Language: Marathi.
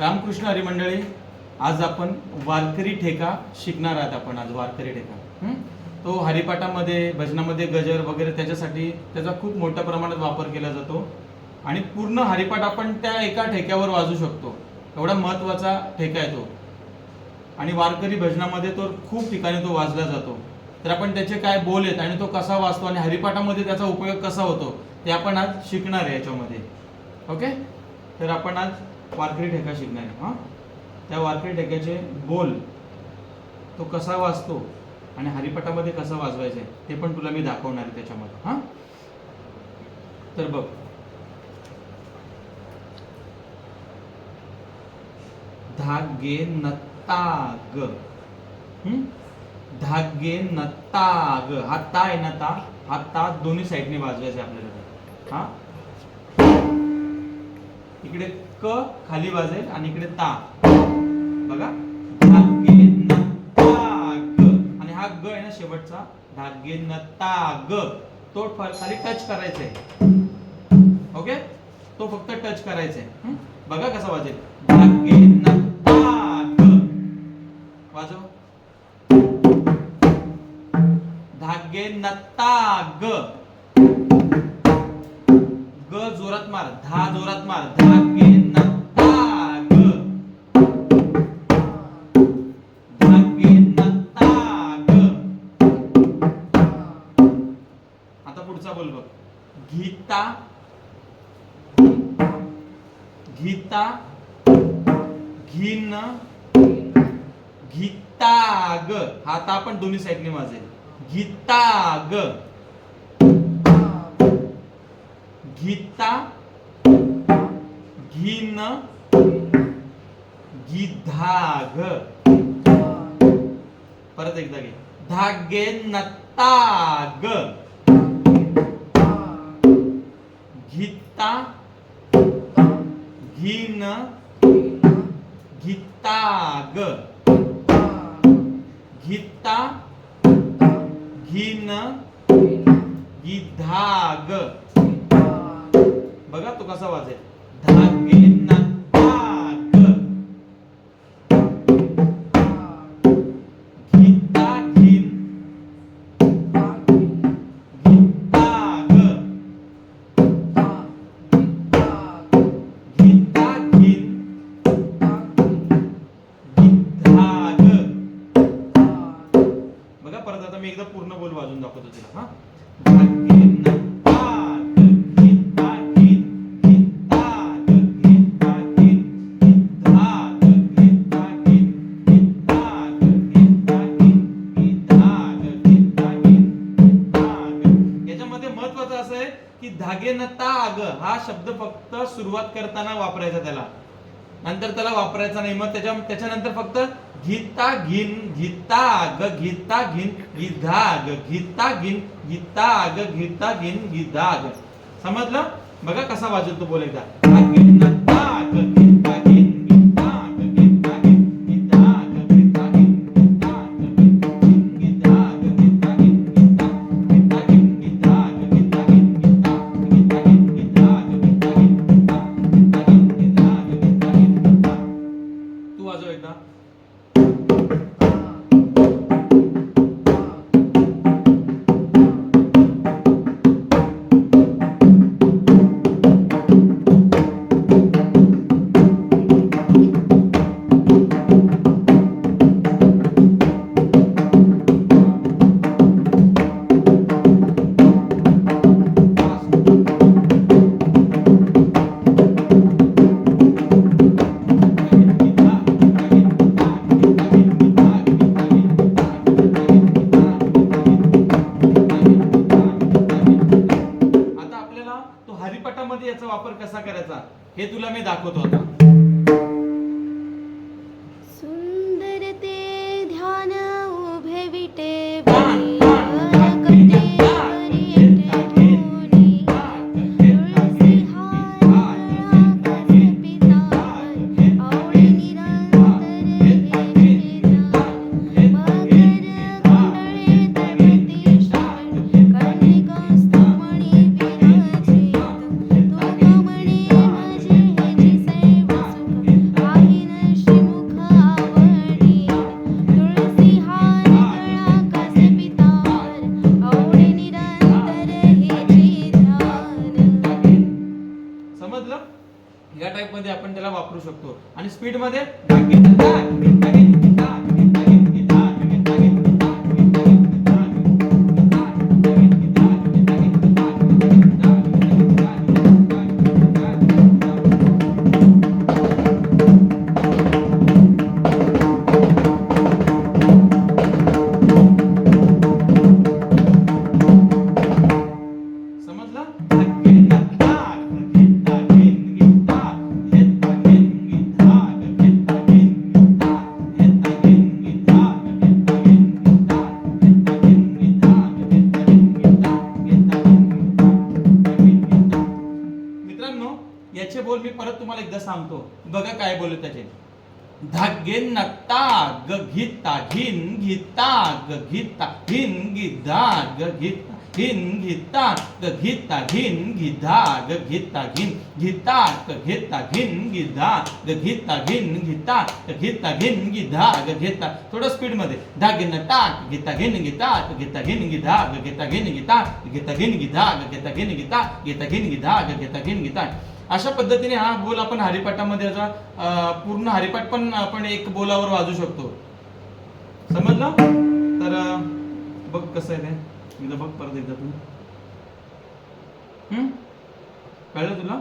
रामकृष्ण हरी मंडळी आज आपण वारकरी ठेका शिकणार आहात आपण आज वारकरी ठेका. तो हरिपाठामध्ये भजनामध्ये गजर वगैरे त्याच्यासाठी त्याचा खूप मोठ्या प्रमाणात वापर केला जातो. आणि पूर्ण हरिपाठ आपण त्या एका ठेक्यावर वाजू शकतो. एवढा महत्त्वाचा ठेका आहे तो. आणि वारकरी भजनामध्ये तो खूप ठिकाणी तो वाजला जातो. तर आपण त्याचे काय बोल आहेत आणि तो कसा वाजतो आणि हरिपाठामध्ये त्याचा उपयोग कसा होतो ते आपण आज शिकणार आहे याच्यामध्ये. ओके? तर आपण आज वारकरी ठेका शिकणार आहे हां? त्या वारकरी ठेक्याचे बोल तो कसा वाजतो आणि हरिपाठामध्ये कसं वाजवायचं आहे ते पण तुला मी दाखवणार आहे त्याच्यामध्ये हां? तर बघ. धागे नत्ताग धागे नत्ताग हा ता आहे ना ता? हा ता दोन्ही साईडने वाजवायचा आहे आपल्याला. हा? इकडे क खाली वाजेल आणि इकडे ता. बघा. धागे ताग. आणि हा ग आहे ना शेवटचा. धागे ताग. तो खाली टच करायचा आहे ओके तो फक्त टच करायचा आहे बघा कसा वाजेल. धागे नत्ताग वाजव. धागे नत्ताग ग मार धा जोरात मार धा गे ना आता पुढचा बोल बघ. गीता गीता घिन गीताग. हा आता आपण दोन्ही साईडने वाजेल. गीताग. गीता घिन गिधाग परत एकदा घे. धागे नत्ताग. घिता घिन. घिताग घिता घिन. गिधाग बघा तो कसा वाजेल. बघा परत आता मी एकदा पूर्ण बोल वाजून दाखवतो तिला हा? की धागे आग हा शब्द फक्त सुरुवात करताना वापरायचा त्याला. नंतर त्याला वापरायचा नाही. मग त्याच्या त्याच्यानंतर फक्त घिता घिन घिता आग घिता घिन गिधा आग घिता घिन घिता आग घिता घिन गिधाग समजलं? बघा कसा वाजतो बोलायचा वाजव एकदा मध्ये याचा वापर कसा करायचा हे तुला मी दाखवतो आता शकतो आणि स्पीडमध्ये समजलं बोल मी परत तुम्हाला एकदा सांगतो. बघा काय बोलत त्याचे. धागे नक्ता ग घिता घिन घिता ग घिता हिन गिधा ग घिता हिन घिता ग घिता घिन गिधा ग घिता घिन घिता ग घेता घिन गिधा ग घिता घिन घिता ग घिता घिन गिधा ग घेता थोडं स्पीडमध्ये धागे नटा घिता घिन घिता ग घेता घिन गिधा ग घेता घिन घिता ग घेता घिन गिधा ग घेता घिन घिता घेता घिन गिधा ग घेता घिन घिता अशा पद्धतीने हा बोल आपण हरिपाठामध्ये याचा पूर्ण हरिपाठ पण आपण एक बोलावर वाजू शकतो. समजलं? तर बघ कसं आहे ते. एकदा बघ परत एकदा तू. हम्म कळलं तुला?